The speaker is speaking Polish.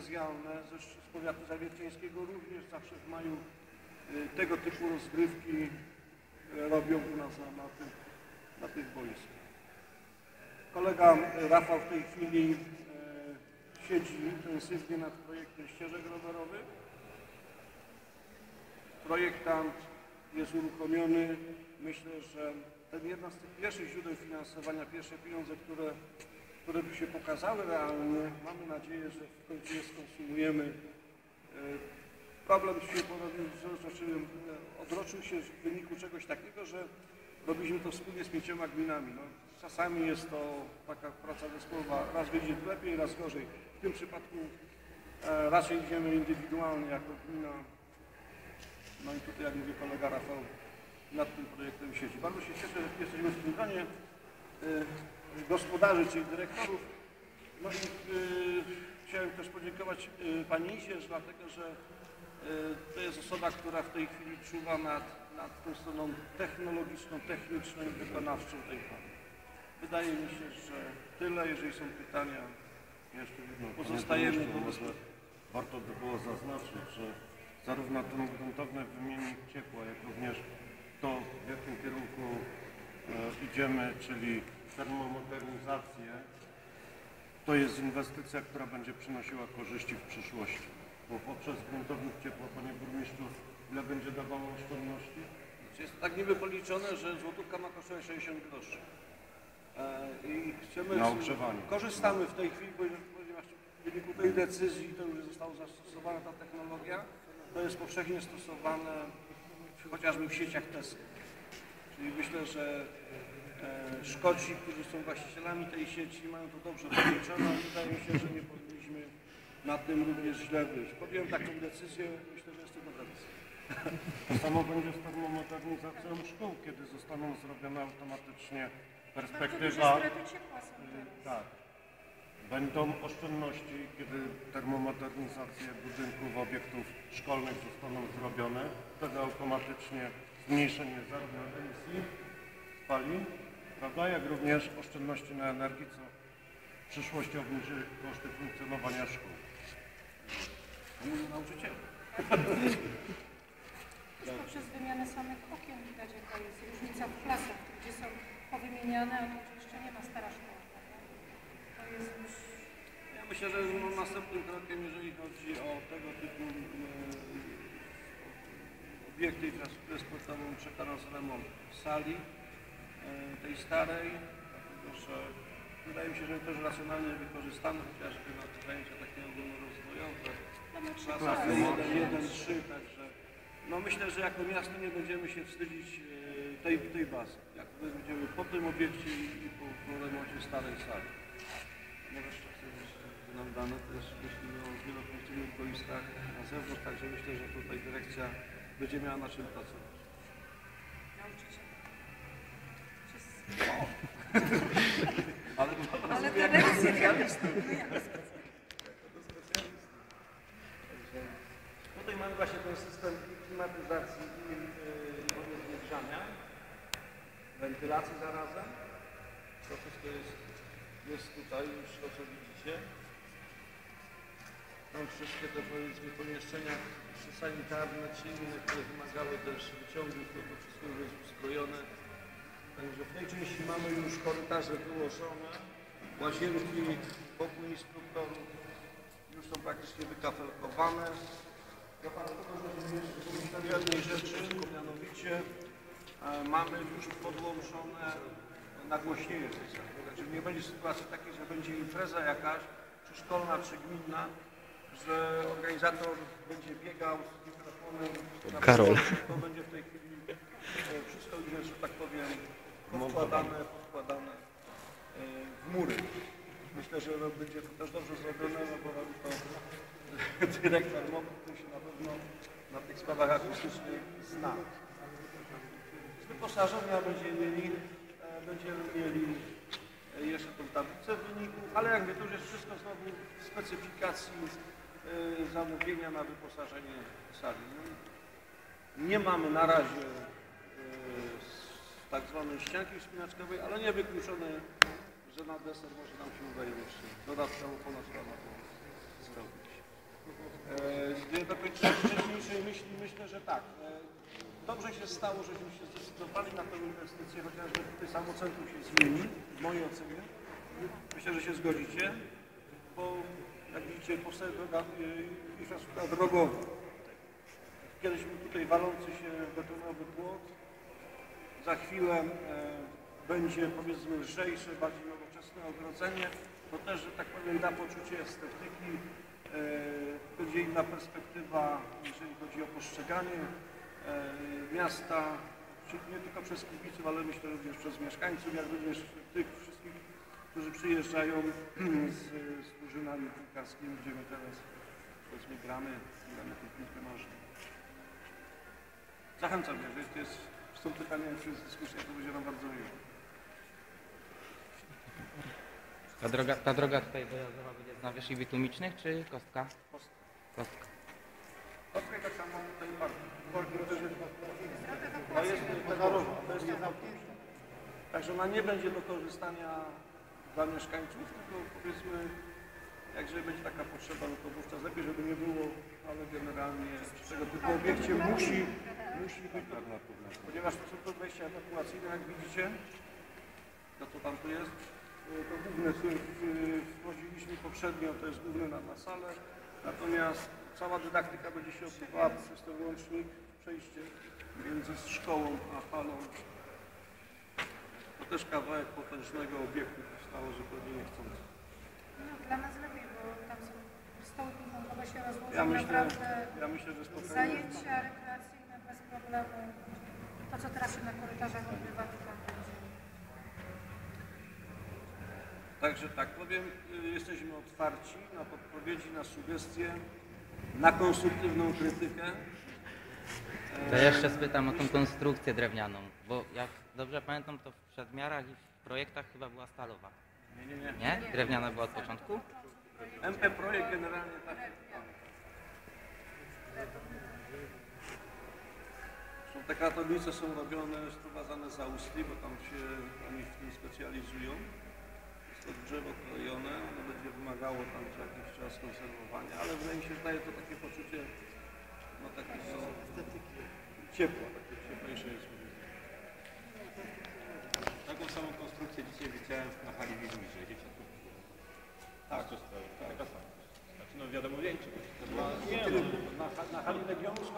gimnazjalne z powiatu zawiercińskiego również zawsze w maju y, tego typu rozgrywki y, robią u nas na, tych, na tych boiskach. Kolega y, Rafał w tej chwili siedzi intensywnie nad projektem ścieżek rowerowych. Projektant jest uruchomiony. Myślę, że ten jedna z tych pierwszych źródeł finansowania, pierwsze pieniądze, które, które by się pokazały realnie, mamy nadzieję, że w końcu je skonsumujemy. E, Problem się znaczy odroczył się w wyniku czegoś takiego, że robiliśmy to wspólnie z pięcioma gminami. No, czasami jest to taka praca zespołowa, raz wyjdzie lepiej, raz gorzej. W tym przypadku e, raczej idziemy indywidualnie jako gmina. No i tutaj, jak mówi kolega Rafał, nad tym projektem siedzi. Bardzo się cieszę, że jesteśmy w tym gronie gospodarzy, czyli dyrektorów. No i y, chciałem też podziękować y, Pani Izie, dlatego że y, to jest osoba, która w tej chwili czuwa nad, nad tą stroną technologiczną, techniczną i wykonawczą tej plany. Wydaje mi się, że tyle, jeżeli są pytania, jeszcze pozostajemy Panie po prostu. może warto by było zaznaczyć, że zarówno ten gruntowny wymiennik ciepła, jak również to, w jakim kierunku e, idziemy, czyli termomodernizację, to jest inwestycja, która będzie przynosiła korzyści w przyszłości. Bo poprzez gruntownik ciepła, panie burmistrzu, ile będzie dawało oszczędności? Jest tak niby policzone, że złotówka ma kosztować 60 groszy. E, I chcemy... Na ogrzewanie. Korzystamy w tej chwili, ponieważ w wyniku tej decyzji to już została zastosowana ta technologia. To jest powszechnie stosowane chociażby w sieciach Tesla. Czyli myślę, że Szkoci, którzy są właścicielami tej sieci mają to dobrze policzone. i Wydaje mi się, że nie powinniśmy na tym również źle wyjść. Podjąłem taką decyzję, myślę, że jest to dobra decyzja. To samo będzie z termomodernizacją szkół, kiedy zostaną zrobione automatycznie perspektywa. teraz. Tak. Będą oszczędności, kiedy termomodernizacje budynków, obiektów szkolnych zostaną zrobione. Wtedy automatycznie zmniejszenie zarówno emisji spalin, prawda, jak również oszczędności na energii, co w przyszłości obniży koszty funkcjonowania szkół. Mówię nauczyciele. Już poprzez wymianę samych okien widać, jaka jest różnica w klasach, gdzie są powymieniane, a tu jeszcze nie ma stara szkoła. To jest już... Ja myślę, że no, następnym krokiem, jeżeli chodzi o tego typu e, obiekty infrastruktury sportową, czeka nas remont sali tej starej, dlatego że wydaje mi się, że też racjonalnie wykorzystamy chociażby na zajęcia takie ogólnorozwojowe, No my klasy trzeba 1, 1, 3, także no myślę, że jako miasto nie będziemy się wstydzić e, tej, tej bazy, jak będziemy po tym obiekcie i po, po remoncie starej sali. Może jeszcze chcę nam dane też myślimy o wielofunkcyjnych boiskach na zewnątrz, także myślę, że tutaj dyrekcja będzie miała na czym pracować. Tutaj mamy właśnie ten system klimatyzacji i yy, wentylacji zarazem. To wszystko jest, jest tutaj już to co widzicie. Tam wszystkie te powiedzmy pomieszczenia czy sanitarne czy inne, które wymagały też wyciągów, to, to wszystko już jest uzbrojone. Także w tej części mamy już korytarze wyłożone, łazienki, pokój instruktorów już są praktycznie wykafelkowane. Ja Panu pokażę jeszcze jednej rzeczy, mianowicie e, mamy już podłączone nagłośnienie tej sali. Także nie będzie sytuacji takiej, że będzie impreza jakaś, czy szkolna, czy gminna, że organizator będzie biegał z mikrofonem. Karol. To będzie w tej chwili e, wszystko już, że tak powiem, podkładane, podkładane w mury. Myślę, że no, będzie to też dobrze zrobione, no bo robi to dyrektor MOP, który się na pewno na tych sprawach akustycznych zna. Z wyposażenia będziemy mieli, e, będziemy mieli e, jeszcze tą tablicę wyników, ale jakby to już jest wszystko znowu w specyfikacji e, zamówienia na wyposażenie sali. No, nie mamy na razie tak zwanej ścianki wspinaczkowej, ale nie wykluczone, że na deser może nam się uda jeszcze dodatkowo ponad rana zrobić. E, dokończyłem myśli, myślę, że tak. E, dobrze się stało, żeśmy się zdecydowali na tę inwestycję, chociażby tutaj samo centrum się zmieni, w mojej ocenie. Myślę, że się zgodzicie, bo jak widzicie powstaje droga, e, infrastruktura y, drogowa. Kiedyś był tutaj walący się betonowy płot, za chwilę e, będzie powiedzmy lżejsze, bardziej nowoczesne ogrodzenie, to też, że tak powiem, da poczucie estetyki, e, będzie inna perspektywa, jeżeli chodzi o postrzeganie e, miasta, nie tylko przez kibiców, ale myślę również przez mieszkańców, jak również tych wszystkich, którzy przyjeżdżają z, z drużynami piłkarskimi, gdzie my teraz powiedzmy gramy, gramy tę piłkę nożną. Zachęcam, jeżeli to jest, są pytania, czy jest dyskusja, to będzie nam bardzo miło. Ta droga, ta droga tutaj dojazdowa będzie z nawieszeń bitumicznych czy kostka? Kostka. Kostka tak samo tutaj jest, to jest zamknięte. Także ona nie będzie do korzystania dla mieszkańców, tylko powiedzmy, jak jeżeli będzie taka potrzeba, no to wówczas lepiej, żeby nie było, ale generalnie przy tego typu obiekcie musi, musi być ponieważ to są to wejścia ewakuacyjne, jak widzicie, to co tam tu jest, to główne, y, wchodziliśmy poprzednio, to jest główne na, na salę, natomiast cała dydaktyka będzie się odbywała przez ten łącznik, przejście między szkołą a halą. To też kawałek potężnego obiektu powstało zupełnie niechcący. No, dla nas lepiej, bo tam są stoły ping-pongowe się rozłożą Ja myślę, naprawdę ja myślę, że zajęcia rekreacyjne bez problemu. To, co teraz się na korytarzach odbywa, to tam będzie. Także tak powiem, y, jesteśmy otwarci na podpowiedzi, na sugestie, na konstruktywną krytykę. To ja jeszcze spytam o tą konstrukcję drewnianą, bo jak dobrze pamiętam, to w przedmiarach i w projektach chyba była stalowa. Nie, nie, nie. Nie? Drewniana była od początku? MP projekt generalnie tak. Są te kratownice są robione, sprowadzane z Austrii, bo tam się oni w tym specjalizują. Drzewo krojone, ono będzie wymagało tam co jakiś czas konserwowania, ale wydaje mi się, że daje to takie poczucie no takiego ciepła, takie cieplejsze jest. Taką samą konstrukcję dzisiaj widziałem na hali w Izmirze. Tak, To jest taka sama. Znaczy, no wiadomo Nie, no, na, na hali Legionu z